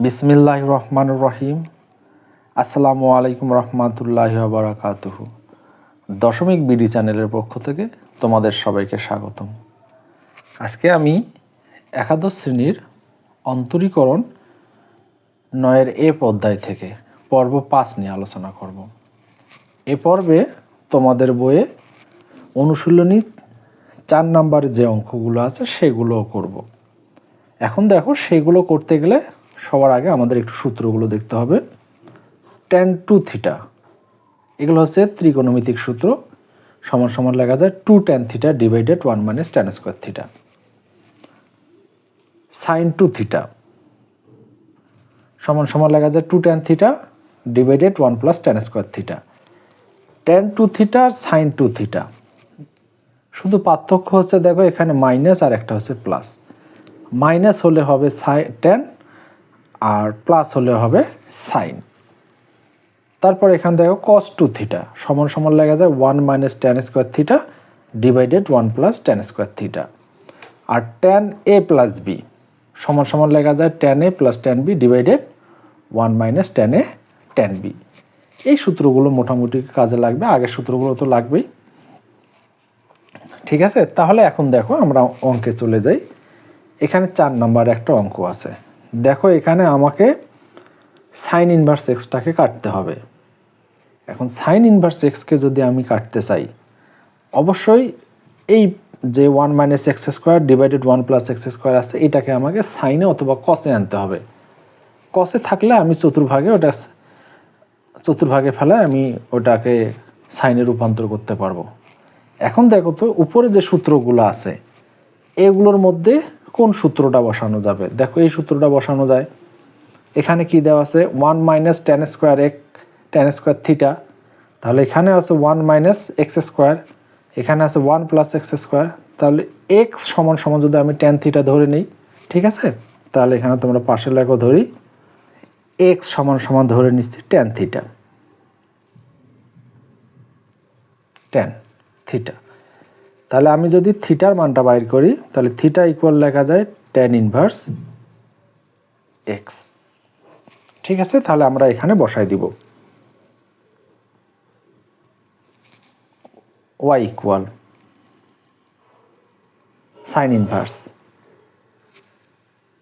বিসমিল্লাহ রহমান রহিম। আসসালামু আলাইকুম রহমতুল্লাহ বারাকাতুহ। দশমিক বিডি চ্যানেলের পক্ষ থেকে তোমাদের সবাইকে স্বাগতম। আজকে আমি একাদশ শ্রেণির অন্তরীকরণ নয়ের এ অধ্যায় থেকে পর্ব পাঁচ নিয়ে আলোচনা করব। এ পর্বে তোমাদের বইয়ে অনুশীলনী চার নাম্বার যে অঙ্কগুলো আছে সেগুলোও করব। এখন দেখো সেগুলো করতে গেলে সবার আগে আমাদের একটু সূত্রগুলো দেখতে হবে। টেন টু থিটা এগুলো হচ্ছে ত্রিকোণমিতিক সূত্র। সমান সমান লেখা যায় two tan theta divided one minus tan square theta sine two theta সমান সমান লেখা যায় two tan theta divided one plus tan square theta tan two theta আর সাইন টু থিটা শুধু পার্থক্য হচ্ছে দেখো এখানে মাইনাস আর একটা হচ্ছে প্লাস মাইনাস হলে হবে সাই টেন আর প্লাস হলে হবে সাইন তারপর এখানে দেখো কস টু থিটা সমান সমান লেখা যায় one minus tan square theta divided one plus tan square theta R tan A plus B সমান সমান লেখা যায় tan A plus tan B divided one minus tan A tan B এই সূত্রগুলো মোটামুটি কাজে লাগবে, আগের সূত্রগুলো তো লাগবেই। ঠিক আছে? তাহলে এখন দেখো আমরা অঙ্কে চলে যাই। এখানে চার নাম্বার একটা অঙ্ক আছে। দেখো এখানে আমাকে সাইন ইনভার্স এক্সটাকে কাটতে হবে। এখন সাইন ইনভার্স এক্সকে যদি আমি কাটতে চাই, অবশ্যই এই যে one minus x square divided one plus x square আছে, এটাকে আমাকে সাইনে অথবা কসে আনতে হবে। কসে থাকলে আমি চতুর্ভাগে ওটা চতুর্ভাগে ফেলে আমি ওটাকে সাইনে রূপান্তর করতে পারব। এখন দেখো তো উপরে যে সূত্রগুলো আছে, এগুলোর মধ্যে কোন সূত্রটা বসানো যাবে? দেখো এই সূত্রটা বসানো যায়। এখানে কি দেওয়া আছে? ওয়ান মাইনাস টেন স্কোয়ার এক টেন স্কোয়ার থিটা তাহলে এখানে আছে ওয়ান মাইনাস এক্স স্কোয়ার এখানে আছে ওয়ান প্লাস এক্স স্কোয়ার তাহলে এক্স সমান সমান যদি আমি টেন থিটা ধরে নিই, ঠিক আছে? তাহলে এখানে তোমরা পাশে লেখো ধরি এক্স সমান সমান ধরে নিচ্ছি টেন থিটা টেন থিটা তাহলে আমি যদি থিটার মানটা বাইর করি, তাহলে থিটা ইকুয়াল লেখা যায় টেন ইনভার্স এক্স ঠিক আছে? তাহলে আমরা এখানে বসাই দিব। ওয়াই ইকুয়াল সাইন ইনভার্স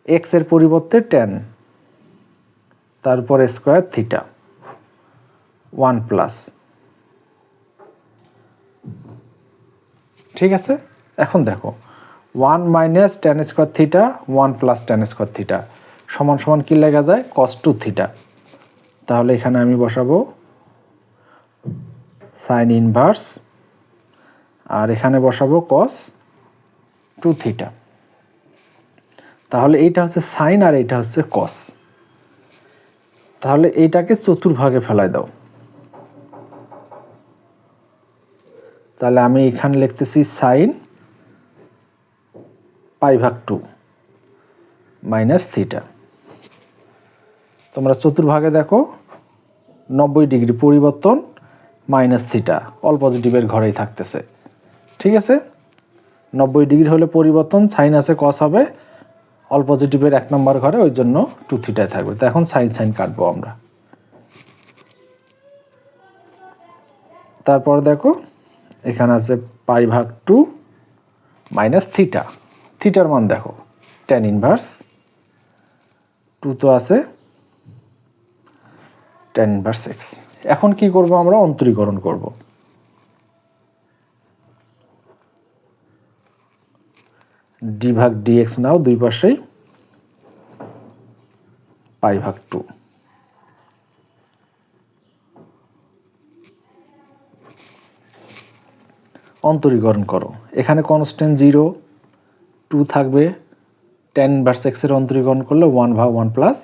এক্সের পরিবর্তে টেন তারপরে স্কোয়ার থিটা ওয়ান প্লাস ঠিক আছে? এখন দেখো one minus tan square theta one plus tan square theta সমান সমান কী লেখা যায়? কস টু থিটা তাহলে এখানে আমি বসাবো সাইন ইনভার্স আর এখানে বসাবো কস টু থিটা তাহলে এইটা হচ্ছে সাইন আর এইটা হচ্ছে কস তাহলে এইটাকে চতুর্ভাগে ফেলায় দাও। তাহলে আমি এখানে লিখতেছি সাইন পাই ভাগ টু মাইনাস থিটা তোমরা চতুর্ভাগে দেখো, নব্বই ডিগ্রি পরিবর্তন মাইনাস থিটা অল পজিটিভের ঘরেই থাকতেছে। ঠিক আছে? নব্বই ডিগ্রি হলে পরিবর্তন সাইন আছে কস হবে অল পজিটিভের এক নম্বর ঘরে, ওই জন্য টু থিটায় থাকবে। তো এখন সাইন সাইন কাটবো আমরা। তারপর দেখো এখানে আছে পাই ভাগ টু মাইনাস থিটা। থিটার মান দেখো টেন ইনভার্স টু তো আছে টেন ইনভার্স এক্স এখন কি করব আমরা? অন্তরীকরণ করব। ডি ভাগ ডিএক্স নাও দুই পাশেই, পাই ভাগ টু। অন্তরীকরণ করো। এখানে কনস্ট্যান্ট জিরো টু থাকবে টেন ভার্স এক্সের অন্তরীকরণ করলে ওয়ান ভাগ ওয়ান প্লাস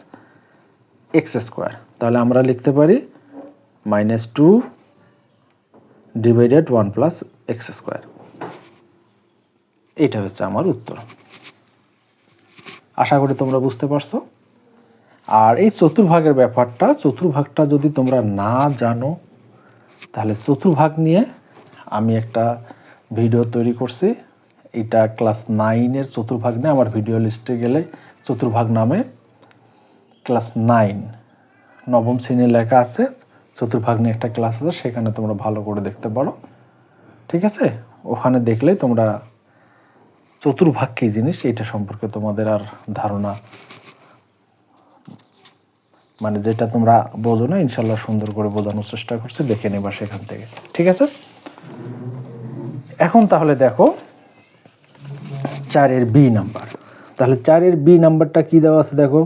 এক্স স্কোয়ার তাহলে আমরা লিখতে পারি minus two divided one plus x square এইটা হচ্ছে আমার উত্তর। আশা করি তোমরা বুঝতে পারছ। আর এই চতুর্ভাগের ব্যাপারটা, চতুর্ভাগটা যদি তোমরা না জানো, তাহলে চতুর্ভাগ নিয়ে আমি একটা ভিডিও তৈরি করছি। এটা ক্লাস নাইনের চতুর্ভাগ নিয়ে, আমার ভিডিও লিস্টে গেলে চতুর্ভাগ নামে ক্লাস নাইন নবম শ্রেণির লেখা আছে, চতুর্ভাগ নিয়ে একটা ক্লাস আছে, সেখানে তোমরা ভালো করে দেখতে পারো। ঠিক আছে? ওখানে দেখলেই তোমরা চতুর্ভাগ কী জিনিস এটা সম্পর্কে তোমাদের আর ধারণা। মানে যেটা তোমরা বোঝো না ইনশাল্লাহ সুন্দর করে বোঝানোর চেষ্টা করছে, দেখে নেবা সেখান থেকে। ঠিক আছে? এখন তাহলে দেখো, চারের বি নাম্বার। তাহলে চারের বি নাম্বারটা কি দেওয়া আছে দেখো?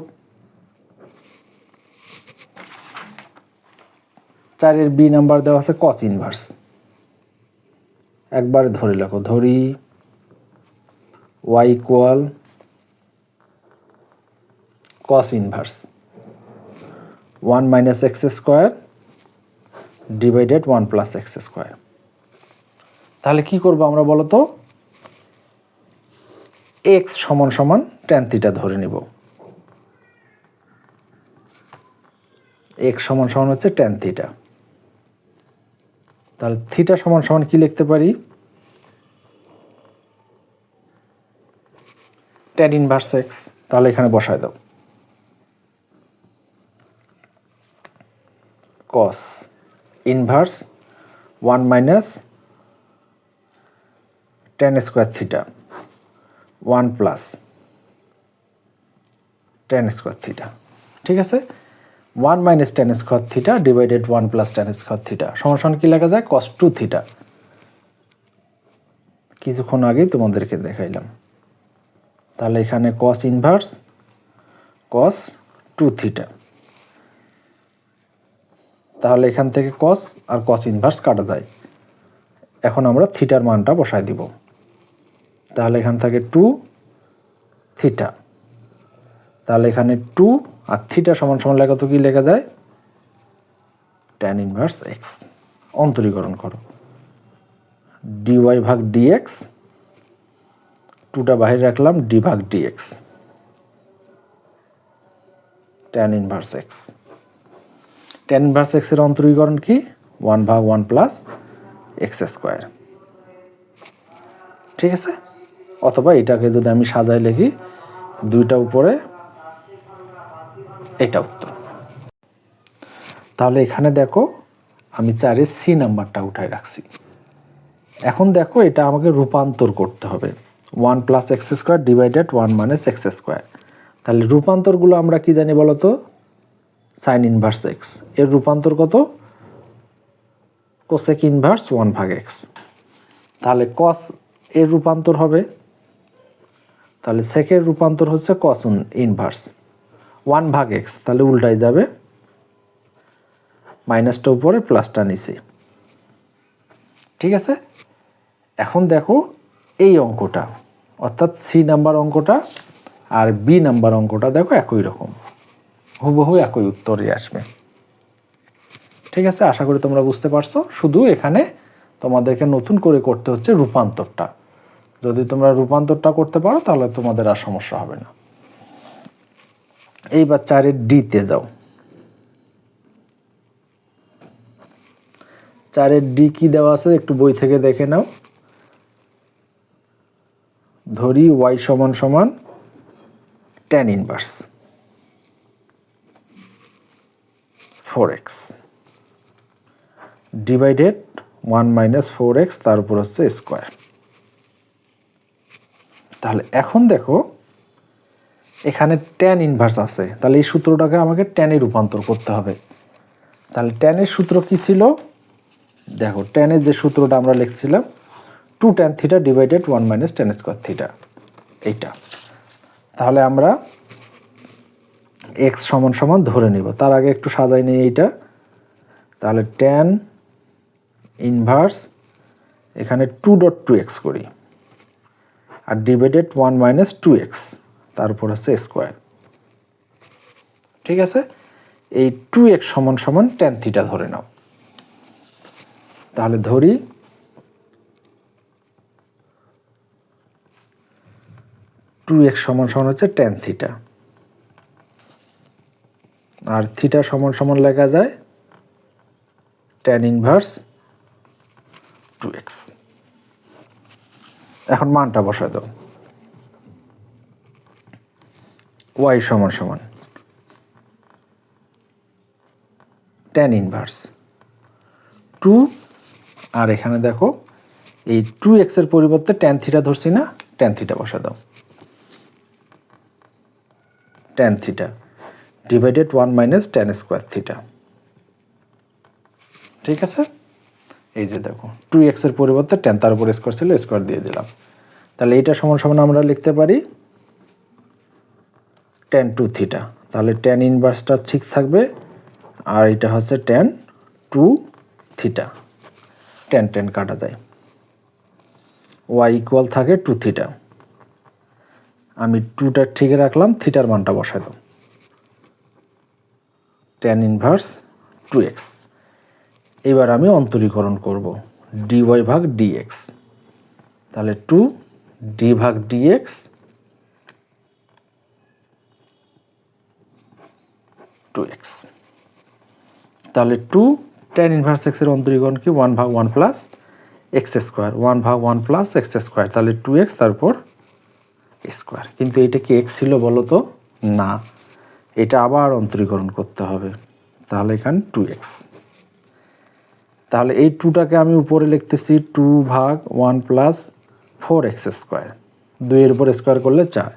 চারের বি নাম্বার দেওয়া আছে কস ইনভার্স একবার ধরে লেখো, ধরি y equal cos inverse one minus x square divided one plus x square তাহলে কি করব আমরা বলো তো এক্স সমান সমান ট্যান থিটা ধরে নিব। এক্স সমান সমান হচ্ছে ট্যান থিটা তাহলে থিটা সমান সমান কি লিখতে পারি? ট্যান ইনভার্স এক্স তাহলে এখানে বসায় দাও। Cos inverse one minus tan square theta one plus tan square theta ঠিক আছে? One minus tan square theta divided one plus tan square theta সমান কি লেখা যায়? কস টু থিটা কিছুক্ষণ আগেই তোমাদেরকে দেখাইলাম। তাহলে এখানে cos inverse cos two theta তাহলে এখান থেকে কস আর কস ইনভার্স কাটা যায়। এখন আমরা থিটার মানটা বসাই দিব। তাহলে এখান থাকে টু থিটা তাহলে এখানে টু আর থিটা সমান সমান লেখা তো কি লেখা যায়? ট্যান ইনভার্স এক্স অন্তরীকরণ করো। ডিওয়াই ভাগ ডিএক্স টুটা বাহির রাখলাম ডি ভাগ dx tan inverse x tan inverse এক্সের অন্তরীকরণ কি? ওয়ান ভাগ ওয়ান প্লাস এক্স স্কোয়ার ঠিক আছে? অথবা এটাকে যদি আমি সাজাই লিখি, দুইটা উপরে, এটা উত্তর। তাহলে এখানে দেখো, আমি চারে সি নাম্বারটা উঠাই রাখছি। এখন দেখো, এটা আমাকে রূপান্তর করতে হবে। One plus x square divided one minus x square. তাহলে রূপান্তরগুলো আমরা কি জানি বলো তো? Sine inverse x. এর রূপান্তর কত? কোসেক ইনভার্স ওয়ান ভাগ এক্স। তাহলে কস এর রূপান্তর হবে? তাহলে সেকের রূপান্তর হচ্ছে কস ইনভার্স ওয়ান ভাগ এক্স তাহলে উল্টাই যাবে। মাইনাসটা উপরে প্লাসটা নিচে। ঠিক আছে? এখন দেখো এই অঙ্কটা, অর্থাৎ সি নাম্বার অঙ্কটা আর বি নাম্বার অঙ্কটা দেখো একই রকম। হুবহু একই উত্তরই আসবে। ঠিক আছে? আশা করি তোমরা বুঝতে পারছ। শুধু এখানে তোমাদেরকে নতুন করে করতে হচ্ছে রূপান্তরটা। যদি তোমরা রূপান্তরটা করতে পারো, তাহলে তোমাদের আর সমস্যা হবে না। এইবার চারের ডিতে যাও। চারের ডি কি দেওয়া আছে একটু বই থেকে দেখে নাও। ধরি ওয়াই সমান সমান tan inverse four x divided one minus four x তার উপর হচ্ছে স্কোয়ার তাহলে এখন দেখো, এখানে ট্যান ইনভার্স আছে। তাহলে এই সূত্রটাকে আমাকে ট্যানে রূপান্তর করতে হবে। তাহলে ট্যানের সূত্র কি ছিল? দেখো ট্যানের যে সূত্রটা আমরা লিখছিলাম two tan theta divided one minus tan square theta এইটা। তাহলে আমরা এক্স সমান সমান ধরে নিব। তার আগে একটু সাজাই নিই এইটা। তাহলে ট্যান ইনভার্স এখানে টু ডট টু এক্স করি। আর divided one minus two x তারপর হচ্ছে স্কোয়ার ঠিক আছে? এই টু এক্স সমান সমান টেন থিটা ধরে নাও। তাহলে ধরি টু এক্স সমান সমান হচ্ছে টেন থিটা আর থিটা সমান সমান লেখা যায় টেন ইনভার্স টু এক্স এখন মানটা বসায় দাও। ওয়াই সমান সমান টেন ইনভার্স টু আর এখানে দেখো, এই টু এক্সের পরিবর্তে টেন থিটা ধরছি না টেন থিটা বসা দাও। Tan theta divided one minus tan square theta ঠিক আছে? এই যে দেখো টু এক্সের পরিবর্তে টেন তার উপর স্কোয়ার ছিল স্কোয়ার দিয়ে দিলাম। তাহলে এইটা সমান সমান আমরা লিখতে পারি টেন টু থিটা তাহলে টেন ইনভার্সটা ঠিক থাকবে, আর এটা হচ্ছে tan two theta tan tan কাটা যায়। ওয়াই ইকুয়াল থাকে টু থিটা আমি টুটা ঠিক রাখলাম থিটার মানটা বসাই দাও। টেন ইনভার্স টু এক্স এবার আমি অন্তরীকরণ করব ডি ওয়াই ভাগ ডিএক্স তাহলে টু ডি ভাগ ডিএক্স টু এক্স তাহলে টু টেন ইনভার্স এক্সের অন্তরীকরণ কি? ওয়ান ভাগ one plus x square one ভাগ ওয়ান প্লাস এক্স স্কোয়ার তাহলে টু এক্স তারপর স্কোয়ার কিন্তু এটা কি এক্স ছিল বলো তো? না। এটা আবার অন্তরীকরণ করতে হবে। তাহলে এখানে টু এক্স তাহলে এই টুটাকে আমি উপরে লিখতেছি টু ভাগ one plus four x square. দুইয়ের উপর স্কোয়ার করলে চার।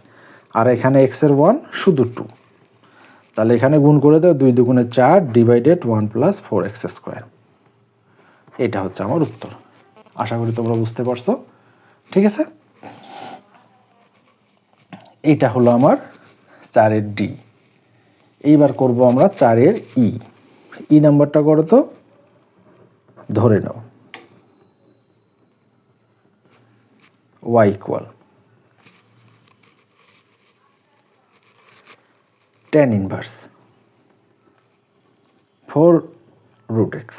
আর এখানে এক্সের ওয়ান শুধু টু। তাহলে এখানে গুণ করে দাও দুই দুগুণে চার divided one plus four x square. এটা হচ্ছে আমার উত্তর। আশা করি তোমরা বুঝতে পারছ। ঠিক আছে? এইটা হলো আমার চারের ডি। এইবার করব আমরা চারের ই। ই নাম্বারটা করো তো। ধরে নাও। Y equal tan inverse four root x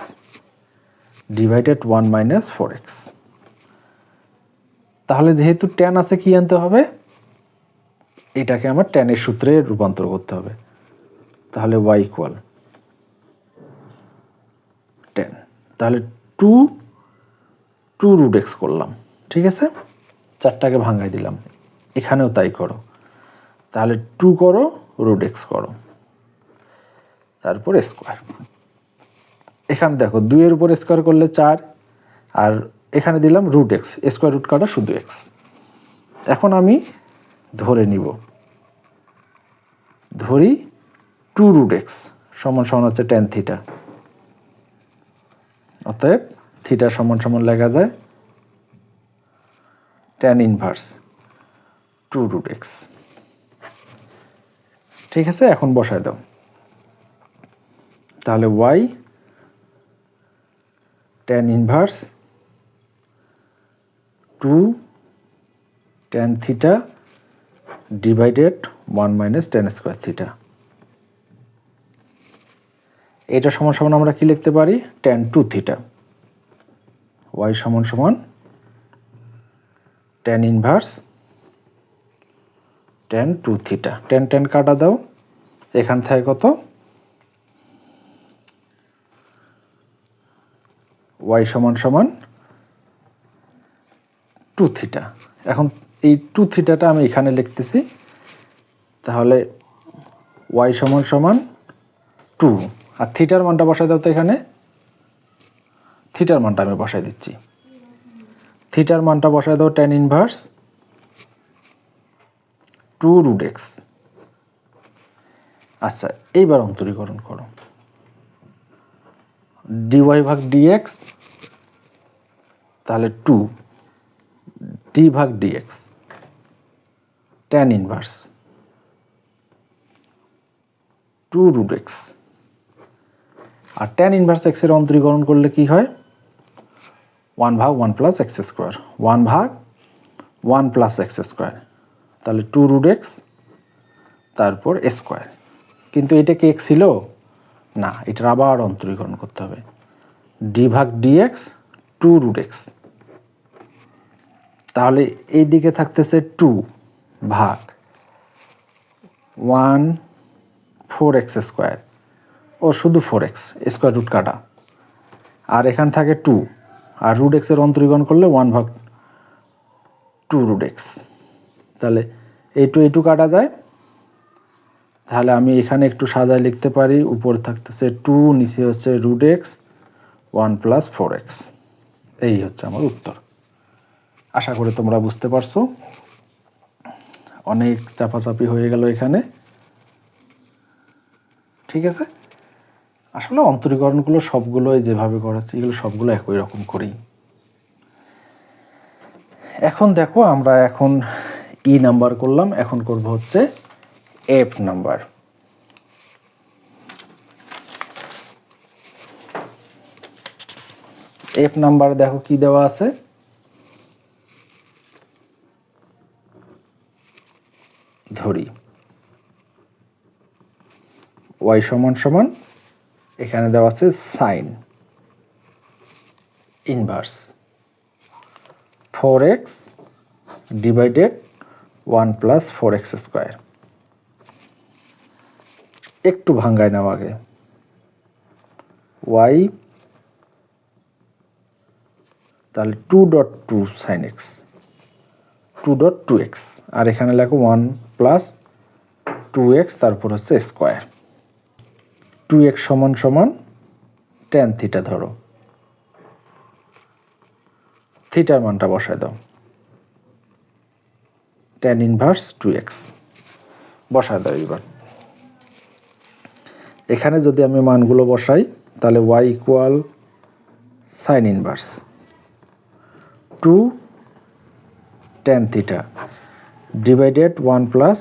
divided one minus four x তাহলে যেহেতু টেন আছে কি আনতে হবে? এটাকে আমার টেনের সূত্রে রূপান্তর করতে হবে। তাহলে ওয়াই ইকুয়াল টেন তাহলে টু টু রুট এক্স করলাম, ঠিক আছে? চারটাকে ভাঙাই দিলাম। এখানেও তাই করো। তাহলে টু করো রুট এক্স করো। তারপর স্কোয়ার এখানে দেখো, দুইয়ের উপর স্কোয়ার করলে চার, আর এখানে দিলাম রুট এক্স স্কোয়ার রুট কাটা শুধু এক্স এখন আমি ধরে নিব। ধরি টু রুট এক্স সমান সমান হচ্ছে টেন থিটা অতএব থিটা সমান সমান লেখা যায় tan inverse two root x ঠিক আছে, এখন বসায় দাও। তাহলে y tan inverse two tan theta divided one minus tan square theta এটা সমান সমান আমরা কি লিখতে পারি? টেন টু থিটা ওয়াই সমান সমান tan inverse tan two theta tan tan কাটা দাও। এখান থেকে কত? ওয়াই সমান সমান টু থিটা এখন এই টু থিটাটা আমি এখানে লিখতেছি। তাহলে ওয়াই সমান সমান টু আর থিটার মানটা বসাই দাও তো এখানে। থিটার মানটা আমি বসাই দিচ্ছি। থিটার মানটা বসাই দাও tan inverse two root x আচ্ছা এইবার অন্তরীকরণ করো। ডিওয়াই ভাগ ডিএক্স তাহলে টু ডি ভাগ d x tan inverse two root x আর টেন ইনভার্স এক্সের অন্তরীকরণ করলে কি হয়? ওয়ান ভাগ one plus x square one ভাগ ওয়ান প্লাস এক্স স্কোয়ার তাহলে টু রুট এক্স তারপর স্কোয়ার কিন্তু এটা কি এক্স ছিল? না, এটার আবার অন্তরীকরণ করতে হবে। ডি ভাগ ডিএক্স টু রুট এক্স তাহলে এই দিকে থাকতেছে টু ভাগ ওয়ান ফোর এক্স স্কোয়ার ও শুধু ফোর এক্স স্কোয়ার রুট কাটা। আর এখান থাকে টু আর রুট এক্সের অন্তরীকরণ করলে ওয়ান ভাগ টু রুট এক্স তাহলে এই টু এই টু কাটা যায়। তাহলে আমি এখানে একটু সাজায় লিখতে পারি, উপরে থাকতেছে টু নিচে হচ্ছে root x one plus four x এই হচ্ছে আমার উত্তর। আশা করি তোমরা বুঝতে পারছ। অনেক চাপাচাপি হয়ে গেল এখানে। ঠিক আছে? আসলে অন্তরীকরণগুলো সবগুলোই যেভাবে করাচ্ছি এগুলো সবগুলো একই রকম করি এখন দেখো, আমরা এখন ই নাম্বার করলাম, এখন করব হচ্ছে এফ নাম্বার এফ নাম্বার দেখো কি দেওয়া আছে? ধরি। ওয়াই সমান সমান এখানে দেওয়া আছে sine. Inverse. Four x divided one plus four x square. একটু ভাঙ্গায় নাও আগে। ওয়াই তাহলে two dot two sine x. Two dot two x. আর এখানে লেখো ওয়ান প্লাস টু এক্স, তারপর হচ্ছে স্কোয়ার। টু এক্স সমান সমান টেন থিটা ধরো। থিটার মানটা বসায় দাও। টেন ইনভার্স টু এক্স বসায় দাও এবার এখানে যদি আমি মানগুলো বসাই, তাহলে y equal sine inverse two tan theta divided one plus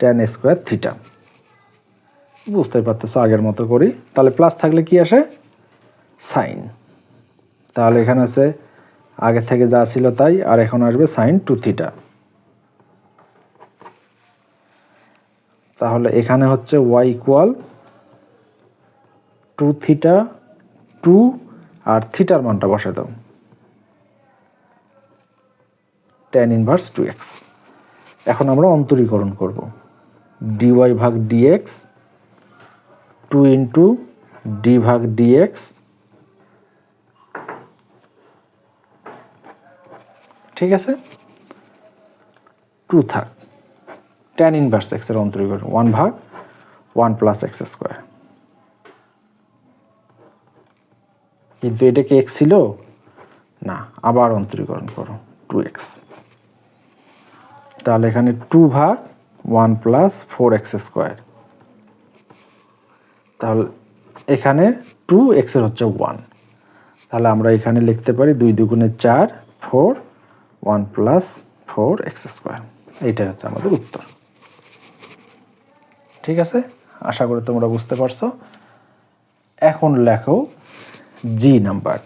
tan square theta বুঝতে পারতেছো, আগের মতো করি। তাহলে প্লাস থাকলে কি আসে? সাইন তাহলে এখানে আছে, আগে থেকে যা ছিল তাই, আর এখন আসবে সাইন টু থিটা তাহলে এখানে হচ্ছে y equal two theta two আর থিটার মানটা বসে দাও। টেন ইনভার্স টু এক্স এখন আমরা অন্তরীকরণ করব। ডিওয়াই ভাগ ডিএক্স টু ইন্টু ডি ভাগ ডিএক্স ঠিক আছে? টু থাক। টেন ইনভার্স এক্সের অন্তরীকরণ ওয়ান ভাগ ওয়ান প্লাস এক্স স্কোয়ার কিন্তু এটা কি এক্স ছিল? না, আবার অন্তরীকরণ করো টু এক্স তাহলে এখানে টু ভাগ one plus four x square তাহলে এখানে টু এক্সের হচ্ছে ওয়ান তাহলে আমরা এখানে লিখতে পারি দুই দুগুণে চার four one plus four x square এইটাই হচ্ছে আমাদের উত্তর। ঠিক আছে? আশা করি তোমরা বুঝতে পারছ। এখন লেখো জি নাম্বার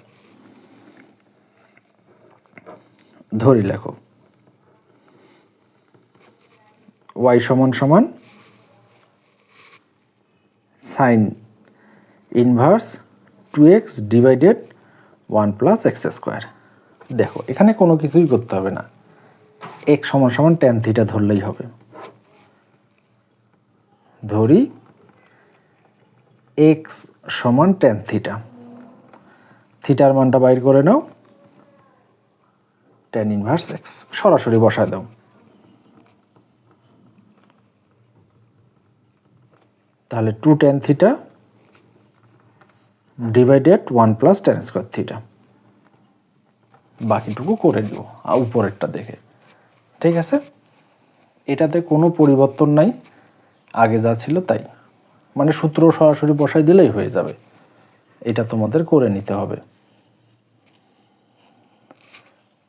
ধরি লেখো। ওয়াই সমান সমান sine inverse two x divided one plus x square দেখো, এখানে কোনো কিছুই করতে হবে না। এক সমান সমান টেন থিটা ধরলেই হবে। ধরি এক্স সমান টেন থিটা থিটার মানটা বাইর করে নাও। টেন ইনভার্স এক্স সরাসরি বসায় দাও। তাহলে two tan theta divided one plus tan square theta বাকিটুকু করে নিব উপরেরটা দেখে। ঠিক আছে? এটাতে কোনো পরিবর্তন নাই। আগে যা ছিল তাই। মানে সূত্র সরাসরি বসাই দিলেই হয়ে যাবে। এটা তোমাদের করে নিতে হবে।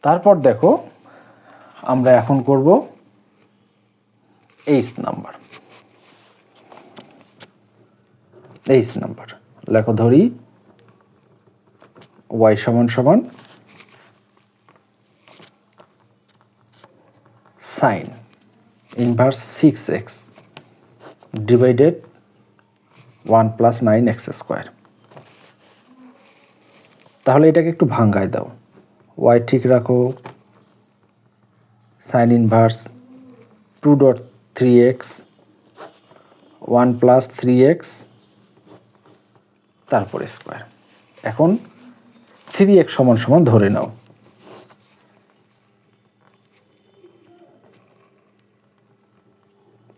তারপর দেখো, আমরা এখন করব এইচ নাম্বার এইচ নাম্বার। লেখো ধরি। ওয়াই সমান সমান sine inverse six x divided one plus nine x square তাহলে এটাকে একটু ভাঙ্গায় দাও। ওয়াই ঠিক রাখো। Sine inverse two dot three x one plus three x তারপরে স্কোয়ার এখন থ্রি এক্স সমান সমান ধরে নাও।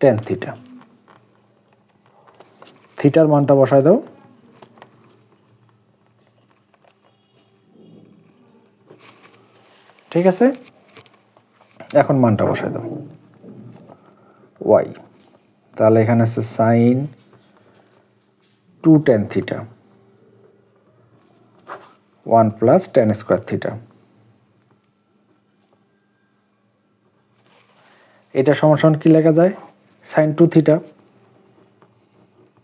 টেন থিটা থিটার মানটা বসায় দাও। ঠিক আছে? এখন মানটা বসায় দাও। ওয়াই তাহলে এখানে আছে sine two tan theta one plus tan square theta. এটা সমান কি লেখা যায়? Sine two theta.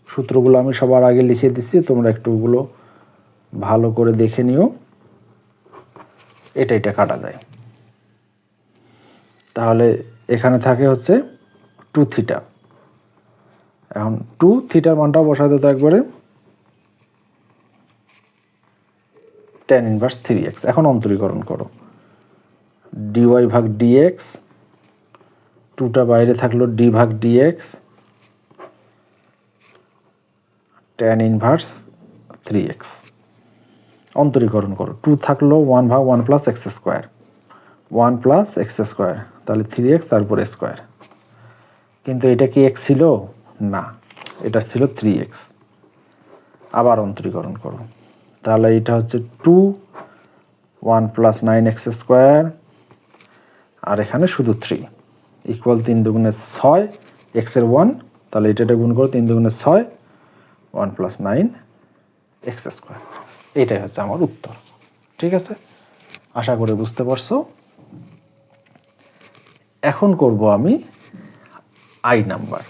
সূত্রগুলো আমি সবার আগে লিখে দিচ্ছি, তোমরা একটু ওগুলো ভালো করে দেখে নিও। এটা এটা কাটা যায়। তাহলে এখানে থাকে হচ্ছে টু থিটা। এখন টু থিটার মানটাও বসাতে তো একবারে টেন ইনভার্স থ্রি এক্স এখন অন্তরীকরণ করো। ডিওয়াই ভাগ ডিএক্স টুটা বাইরে থাকল ডি ভাগ d x tan inverse three x অন্তরীকরণ করো। টু থাকল ওয়ান ভাগ one plus x square one plus x square তাহলে থ্রি এক্স তারপরে স্কোয়ার কিন্তু এটা কি এক্স ছিল? না। এটা ছিল থ্রি এক্স আবার অন্তরীকরণ করো। তাহলে এটা হচ্ছে two one plus nine x square আর এখানে শুধু থ্রি ইকুয়াল তিন দুগুণে ছয় এক্সের ওয়ান তাহলে এটা গুণ করো তিন দুগুণে ছয় one plus nine x square এটাই হচ্ছে আমার উত্তর, ঠিক আছে? আশা করে বুঝতে পারছ। এখন করব আমি আই নাম্বার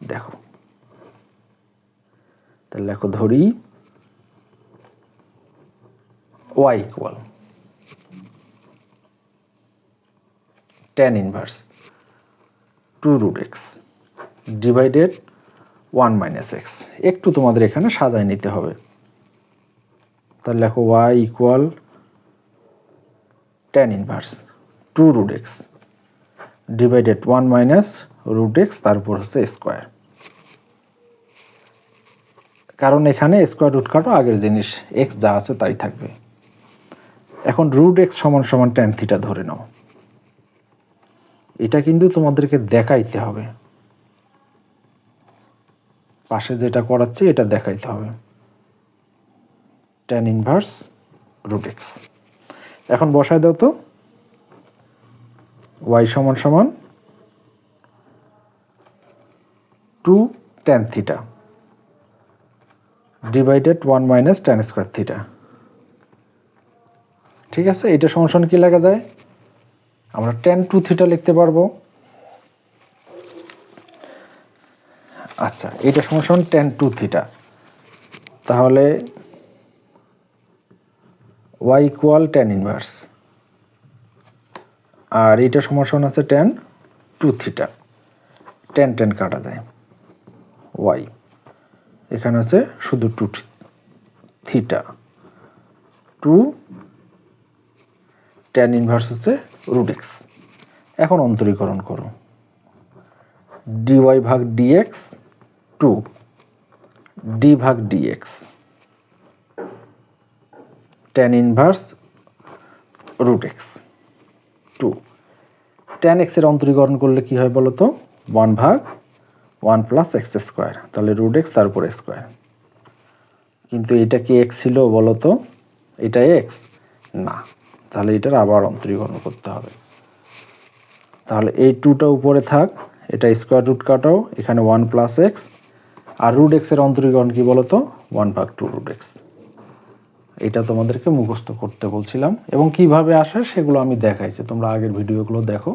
দেখো, তাহলে লেখো ধরি। Y equal tan inverse two root x divided one minus x একটু তোমাদের এখানে সাজায় নিতে হবে। তাহলে লেখো y equal tan inverse two root x divided one minus root x তারপর হচ্ছে স্কোয়ার কারণ এখানে স্কোয়ার রুট কাটো, আগের জিনিস এক্স যা আছে তাই থাকবে। এখন রুট এক্স সমান সমান টেন থিটা ধরে নাও। এটা কিন্তু তোমাদেরকে দেখাইতে হবে। পাশে যেটা করাচ্ছে, এটা দেখাইতে হবে। ট্যান ইনভার্স রুট এক্স এখন বসায় দাও তো। ওয়াই সমান সমান two tan theta divided one minus tan square theta ঠিক আছে? এটা সমান কি লেখা যায়? আমরা টেন টু থিটা লিখতে পারব। আচ্ছা এটা সমান টেন টু থিটা তাহলে ওয়াই ইকুয়াল টেন ইনভার্স আর এটা সমান আছে tan two theta tan tan কাটা যায়। ওয়াই এখানে আছে শুধু two theta two tan inverse হচ্ছে রুট এক্স এখন অন্তরীকরণ করো। ডিওয়াই ভাগ ডিএক্স টু ডি ভাগ d x tan inverse root x two tan এক্সের অন্তরীকরণ করলে কি হয় বলো তো ওয়ান ভাগ ওয়ান প্লাস এক্স স্কোয়ার তাহলে রুট এক্স তার উপরে স্কোয়ার কিন্তু এটা কি এক্স ছিল বলো তো এটা এক্স না। তাহলে এটার আবার অন্তরীকরণ করতে হবে। তাহলে এই টুটা উপরে থাক, এটা স্কোয়ার রুট কাটাও, এখানে ওয়ান প্লাস এক্স আর রুট এক্সের অন্তরীকরণ কি বলতো? ওয়ান ভাগ টু রুট এক্স এটা তোমাদেরকে মুখস্থ করতে বলছিলাম, এবং কীভাবে আসে সেগুলো আমি দেখাইছি, তোমরা আগের ভিডিওগুলো দেখো।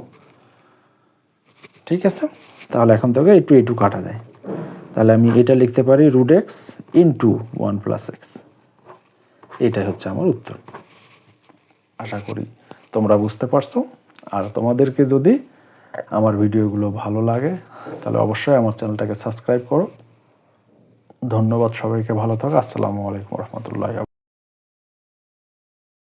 ঠিক আছে? তাহলে এখন থেকে একটু এইটু কাটা যায়। তাহলে আমি এটা লিখতে পারি root x into one plus x এটাই হচ্ছে আমার উত্তর। আশা করি তোমরা বুঝতে পারছ। আর তোমাদেরকে যদি আমার ভিডিওগুলো ভালো লাগে, তাহলে অবশ্যই আমার চ্যানেলটাকে সাবস্ক্রাইব করো। ধন্যবাদ সবাইকে, ভালো থাকো। আসসালামু আলাইকুম রহমতুল্লাহ